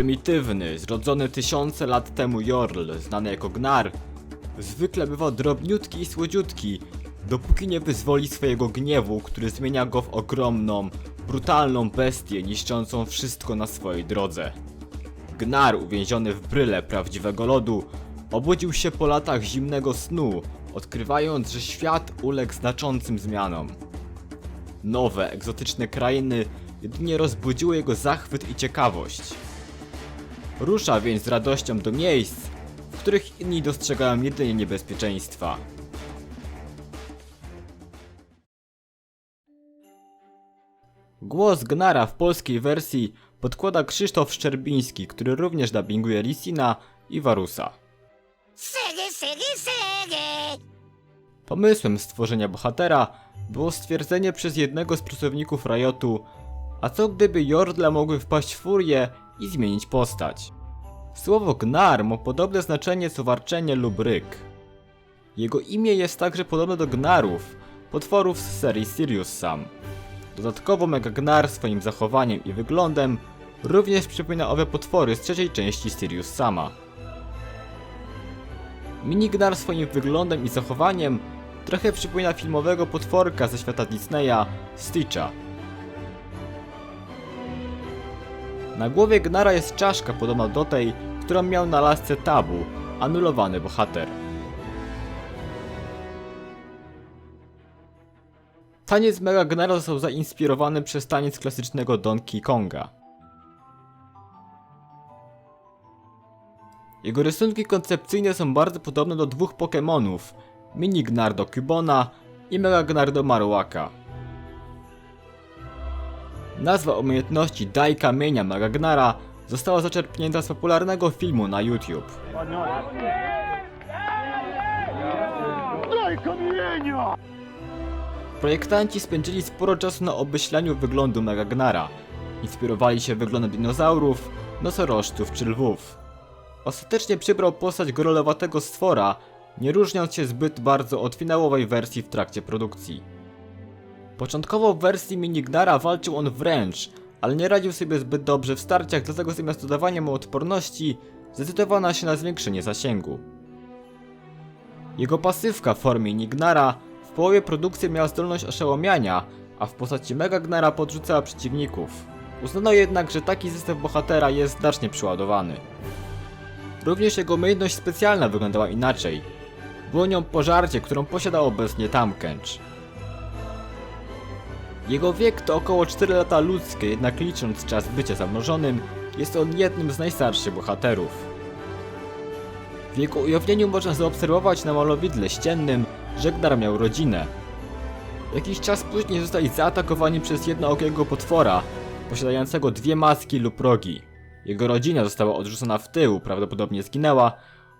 Prymitywny, zrodzony tysiące lat temu Jorl, znany jako Gnar, zwykle bywa drobniutki i słodziutki, dopóki nie wyzwoli swojego gniewu, który zmienia go w ogromną, brutalną bestię niszczącą wszystko na swojej drodze. Gnar uwięziony w bryle prawdziwego lodu obudził się po latach zimnego snu, odkrywając, że świat uległ znaczącym zmianom. Nowe, egzotyczne krainy jedynie rozbudziły jego zachwyt i ciekawość. Rusza więc z radością do miejsc, w których inni dostrzegają jedynie niebezpieczeństwa. Głos Gnara w polskiej wersji podkłada Krzysztof Szczerbiński, który również dubbinguje Lisina i Warusa. Sege, sege, sege! Pomysłem stworzenia bohatera było stwierdzenie przez jednego z pracowników Riotu, a co gdyby Jordla mogły wpaść w furię i zmienić postać. Słowo Gnar ma podobne znaczenie co warczenie lub ryk. Jego imię jest także podobne do Gnarów, potworów z serii Sirius Sam. Dodatkowo Mega Gnar swoim zachowaniem i wyglądem również przypomina owe potwory z trzeciej części Sirius Sama. Minignar swoim wyglądem i zachowaniem trochę przypomina filmowego potworka ze świata Disneya, Stitcha. Na głowie Gnara jest czaszka podobna do tej, którą miał na lasce Tabu, anulowany bohater. Taniec Mega Gnara został zainspirowany przez taniec klasycznego Donkey Konga. Jego rysunki koncepcyjne są bardzo podobne do dwóch Pokémonów, Mini Gnardo Cubona i Mega Gnardo Marowaka. Nazwa umiejętności Daj Kamienia Mega Gnara została zaczerpnięta z popularnego filmu na YouTube. Daj kamienia! Projektanci spędzili sporo czasu na obmyślaniu wyglądu Mega Gnara. Inspirowali się wyglądem dinozaurów, nosorożców czy lwów. Ostatecznie przybrał postać gorolowatego stwora, nie różniąc się zbyt bardzo od finałowej wersji w trakcie produkcji. Początkowo w wersji Minignara walczył on wręcz, ale nie radził sobie zbyt dobrze w starciach, dlatego zamiast dodawania mu odporności, zdecydowano się na zwiększenie zasięgu. Jego pasywka w formie Nignara w połowie produkcji miała zdolność oszołomiania, a w postaci Mega Gnara podrzucała przeciwników. Uznano jednak, że taki zestaw bohatera jest znacznie przeładowany. Również jego umiejętność specjalna wyglądała inaczej. Było nią pożarcie, którą posiadał obecnie Tamkench. Jego wiek to około 4 lata ludzkie, jednak licząc czas bycia zamrożonym, jest on jednym z najstarszych bohaterów. W jego ujawnieniu można zaobserwować na malowidle ściennym, że Gnar miał rodzinę. Jakiś czas później zostali zaatakowani przez jednookiego potwora, posiadającego dwie maski lub rogi. Jego rodzina została odrzucona w tył, prawdopodobnie zginęła,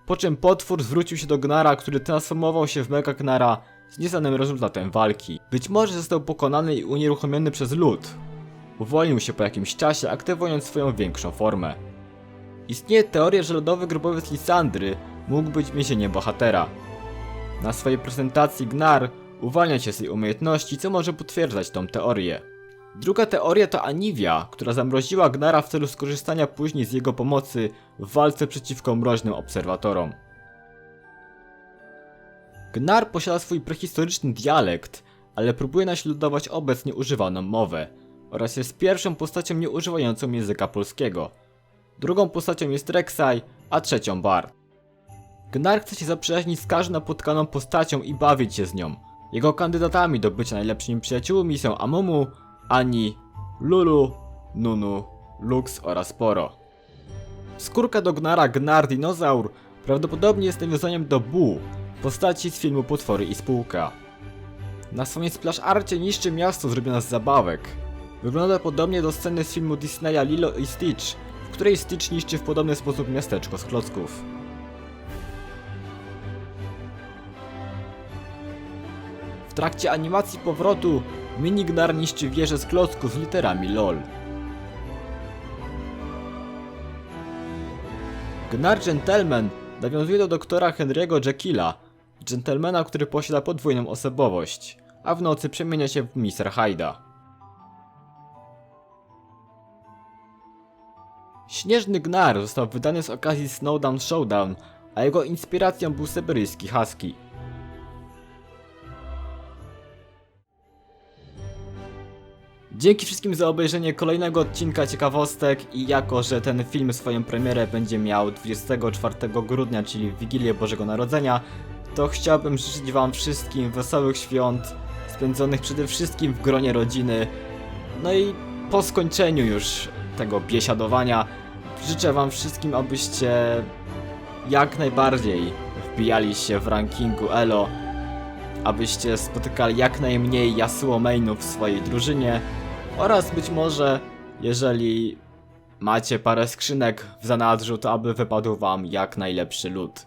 po czym potwór zwrócił się do Gnara, który transformował się w Mega Gnara z nieznanym rezultatem walki. Być może został pokonany i unieruchomiony przez lód. Uwolnił się po jakimś czasie, aktywując swoją większą formę. Istnieje teoria, że lodowy grobowiec Lisandry mógł być więzieniem bohatera. Na swojej prezentacji Gnar uwalnia się z tej umiejętności, co może potwierdzać tą teorię. Druga teoria to Aniwia, która zamroziła Gnara w celu skorzystania później z jego pomocy w walce przeciwko mroźnym obserwatorom. Gnar posiada swój prehistoryczny dialekt, ale próbuje naśladować obecnie używaną mowę oraz jest pierwszą postacią nieużywającą języka polskiego. Drugą postacią jest Rek'Sai, a trzecią Bard. Gnar chce się zaprzyjaźnić z każdą napotkaną postacią i bawić się z nią. Jego kandydatami do bycia najlepszymi przyjaciółmi są Amumu, Ani, Lulu, Nunu, Lux oraz Poro. Skórka do Gnara Gnar Dinozaur prawdopodobnie jest nawiązaniem do Bu, postaci z filmu Potwory i Spółka. Na swoim splash arcie niszczy miasto zrobione z zabawek. Wygląda podobnie do sceny z filmu Disneya Lilo i Stitch, w której Stitch niszczy w podobny sposób miasteczko z klocków. W trakcie animacji powrotu Minignar niszczy wieżę z klocków z literami LOL. Gnar Gentleman nawiązuje do doktora Henry'ego Jekylla, dżentelmena, który posiada podwójną osobowość, a w nocy przemienia się w Mr. Hyda. Śnieżny Gnar został wydany z okazji Snowdown Showdown, a jego inspiracją był syberyjski husky. Dzięki wszystkim za obejrzenie kolejnego odcinka ciekawostek i jako, że ten film swoją premierę będzie miał 24 grudnia, czyli w Wigilię Bożego Narodzenia, to chciałbym życzyć wam wszystkim wesołych świąt, spędzonych przede wszystkim w gronie rodziny, no i po skończeniu już tego biesiadowania życzę wam wszystkim, abyście jak najbardziej wbijali się w rankingu ELO, abyście spotykali jak najmniej Yasuo mainów w swojej drużynie oraz być może, jeżeli macie parę skrzynek w zanadrzu, to aby wypadł wam jak najlepszy lód.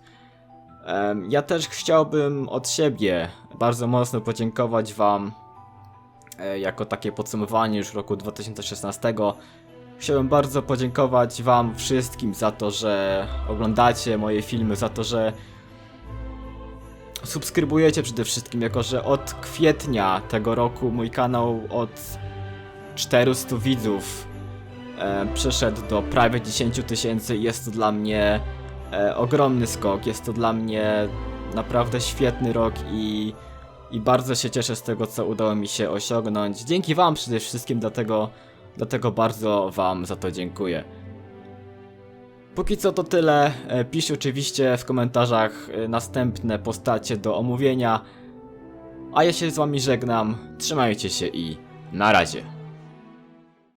Ja też chciałbym od siebie bardzo mocno podziękować wam e, jako takie podsumowanie już roku 2016. Chciałbym bardzo podziękować wam wszystkim za to, że oglądacie moje filmy, za to, że subskrybujecie przede wszystkim, jako że od kwietnia tego roku mój kanał od 400 widzów e, przeszedł do prawie 10 tysięcy i jest to dla mnie e, ogromny skok, jest to dla mnie naprawdę świetny rok i, i bardzo się cieszę z tego, co udało mi się osiągnąć. Dzięki wam przede wszystkim, dlatego, dlatego bardzo wam za to dziękuję. Póki co to tyle. E, Pisz oczywiście w komentarzach e, następne postacie do omówienia. A ja się z wami żegnam. Trzymajcie się i na razie.